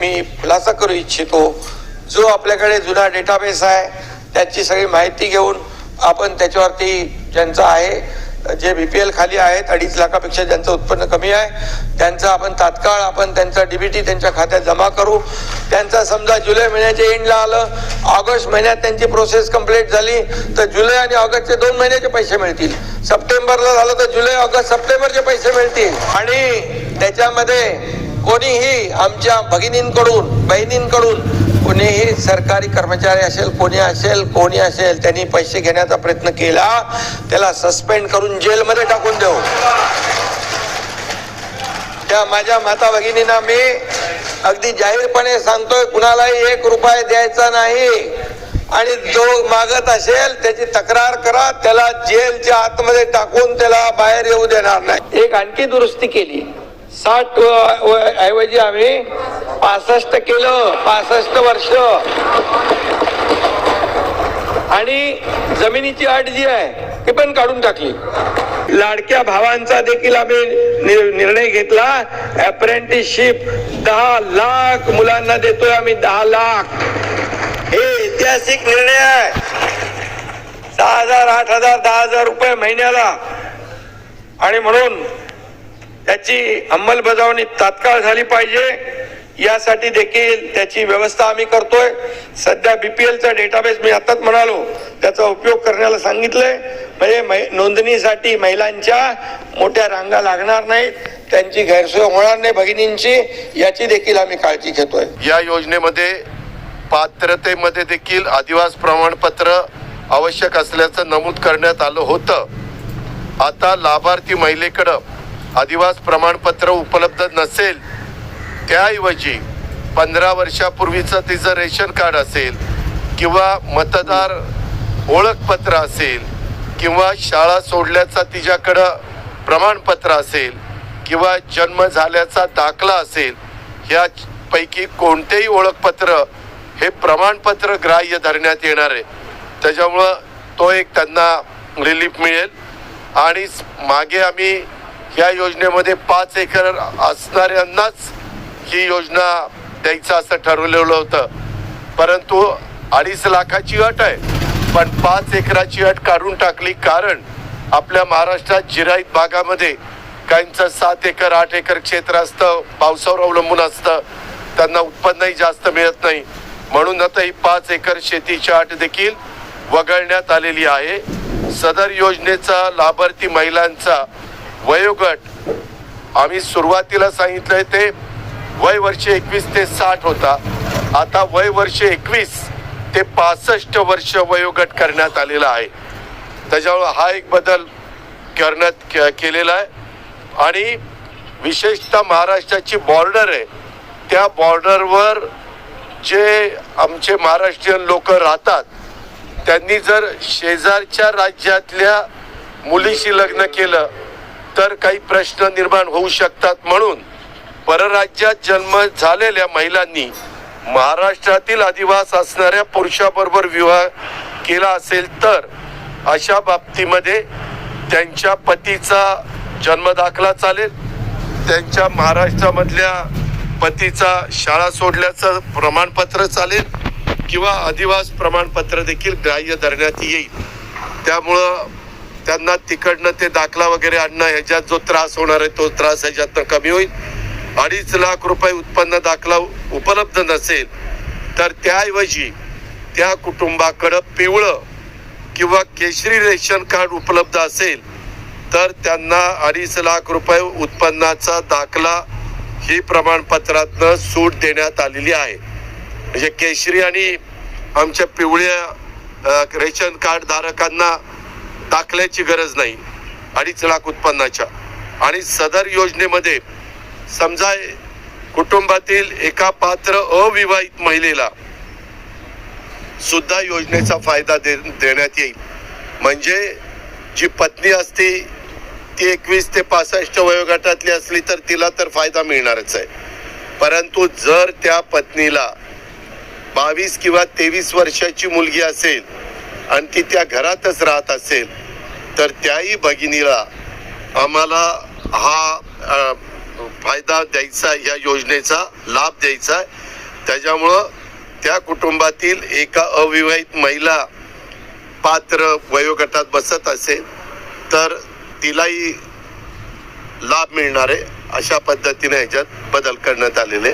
मी खुलासा करू इच्छितो जो आपल्याकडे जुना डेटाबेस आहे त्याची सगळी माहिती घेऊन आपण त्याच्यावरती ज्यांचं आहे जे बी पी एल खाली आहेत अडीच लाखापेक्षा ज्यांचं उत्पन्न कमी आहे त्यांचं आपण तात्काळ आपण त्यांचा डीबीटी त्यांच्या खात्यात जमा करू. त्यांचा समजा जुलै महिन्याच्या एंडला आलं ऑगस्ट महिन्यात त्यांची प्रोसेस कंप्लीट झाली तर जुलै आणि ऑगस्टचे दोन महिन्याचे पैसे मिळतील. सप्टेंबरला झालं तर जुलै ऑगस्ट सप्टेंबरचे पैसे मिळतील. आणि त्याच्यामध्ये कोणीही आमच्या भगिनींकडून बहिणींकडून कोणीही सरकारी कर्मचारी असेल कोणी असेल कोणी असेल त्यांनी पैसे घेण्याचा प्रयत्न केला त्याला सस्पेंड करून जेलमध्ये टाकून देऊ. त्या माझ्या माता भगिनींना मी अगदी जाहीरपणे सांगतोय कुणालाही एक रुपये द्यायचा नाही. आणि जो मागत असेल त्याची तक्रार करा त्याला जेलच्या आतमध्ये टाकून त्याला बाहेर येऊ देणार नाही. एक आणखी दुरुस्ती केली. साठ ऐवजी आम्ही पासष्ट केलं पासष्ट वर्ष. आणि जमिनीची अट जी आहे ती पण काढून टाकली. लाडक्या भावांचा देखील आम्ही निर्णय घेतला. अप्रेंटिसशिप दहा लाख मुलांना देतोय आम्ही दहा लाख. हे ऐतिहासिक निर्णय आहे. सहा हजार आठ हजार दहा हजार रुपये महिन्याला. आणि म्हणून त्याची अंमलबजावणी तात्काळ झाली पाहिजे. यासाठी देखील त्याची व्यवस्था आम्ही करतोय. सध्या बीपीएलचा डेटाबेस मी आताच म्हणालो त्याचा उपयोग करण्याला सांगितलंय. म्हणजे मै- नोंदणीसाठी महिलांच्या मोठ्या रांगा लागणार नाहीत. त्यांची गैरसोय होणार नाही भगिनींची याची देखील आम्ही काळजी घेतोय. या योजनेमध्ये पात्रतेमध्ये देखील आदिवास प्रमाणपत्र आवश्यक असल्याचं नमूद करण्यात आलं होतं. आता लाभार्थी महिलेकडं आदिवास प्रमाणपत्र उपलब्ध नसेल त्याऐवजी पंधरा वर्षापूर्वीचं तिचं रेशन कार्ड असेल किंवा मतदार ओळखपत्र असेल किंवा शाळा सोडल्याचा तिच्याकडं प्रमाणपत्र असेल किंवा जन्म झाल्याचा दाखला असेल ह्यापैकी कोणतेही ओळखपत्र हे प्रमाणपत्र ग्राह्य धरण्यात येणार आहे. त्याच्यामुळं तो एक त्यांना रिलीफ मिळेल. आणि मागे आम्ही या योजनेमध्ये पाच एकर असणाऱ्यांनाच ही योजना द्यायचं असं ठरवलेलं होतं. परंतु अडीच लाखाची अट आहे. पण पाच एकराची अट काढून टाकली कारण आपल्या महाराष्ट्रात जिराईत भागामध्ये काहींचं सात एकर आठ एकर क्षेत्र असतं पावसावर अवलंबून असतं. त्यांना उत्पन्नही जास्त मिळत नाही. म्हणून आता ही पाच एकर शेतीची अट देखील वगळण्यात आलेली आहे. सदर योजनेचा लाभार्थी महिलांचा वयोगट. आम्ही सुरुवातीला सांगितलंय ते वय वर्ष एकवीस ते साठ होता. आता वय वर्ष एकवीस ते पासष्ट वर्ष वयोगट करण्यात आलेला आहे. त्याच्यामुळं हा एक बदल करण्यात के- केलेला आहे. आणि विशेषतः महाराष्ट्राची बॉर्डर आहे. त्या बॉर्डरवर जे आमचे महाराष्ट्रीयन लोक राहतात त्यांनी जर शेजारच्या राज्यातल्या मुलीशी लग्न केलं तर काही प्रश्न निर्माण होऊ शकतात म्हणून परराज्यात जन्म झालेल्या महिलांनी महाराष्ट्रातील अधिवास असणाऱ्या पुरुषाबरोबर विवाह केला असेल तर अशा बाबतीमध्ये त्यांच्या पतीचा जन्म दाखला चालेल. त्यांच्या महाराष्ट्रामधल्या पतीचा शाळा सोडल्याचं प्रमाणपत्र चालेल किंवा अधिवास प्रमाणपत्र देखील ग्राह्य धरण्यात येईल. त्यामुळं त्यांना तिकडनं ते दाखला वगैरे आणणं ह्याच्यात जो त्रास होणार आहे तो त्रास ह्याच्यातनं कमी होईल. अडीच लाख रुपये उत्पन्न दाखला उपलब्ध नसेल तर त्याऐवजी त्या कुटुंबाकडं पिवळं किंवा केशरी रेशन कार्ड उपलब्ध असेल तर त्यांना अडीच लाख रुपये उत्पन्नाचा दाखला ही प्रमाणपत्रातनं सूट देण्यात आलेली आहे. म्हणजे केशरी आणि आमच्या पिवळ्या रेशन कार्ड धारकांना दाखल्याची गरज नाही. अडीच लाख उत्पन्नाच्या. आणि सदर योजनेमध्ये समजा कुटुंबातील एका पात्र अविवाहित महिलेला सुद्धा योजनेचा फायदा दे देण्यात येईल. म्हणजे जी पत्नी असते ती एकवीस ते पासष्ट वयोगटातली असली तर तिला तर फायदा मिळणारच आहे. परंतु जर त्या पत्नीला बावीस किंवा तेवीस वर्षाची मुलगी असेल आणि ती त्या घरातच राहत असेल तर त्याही भगिनीला आम्हाला हा फायदा द्यायचा या योजनेचा लाभ द्यायचा आहे. त्याच्यामुळं त्या कुटुंबातील एका अविवाहित महिला पात्र वयोगटात बसत असेल तर तिलाही लाभ मिळणार आहे अशा पद्धतीने ह्याच्यात बदल करण्यात आलेले.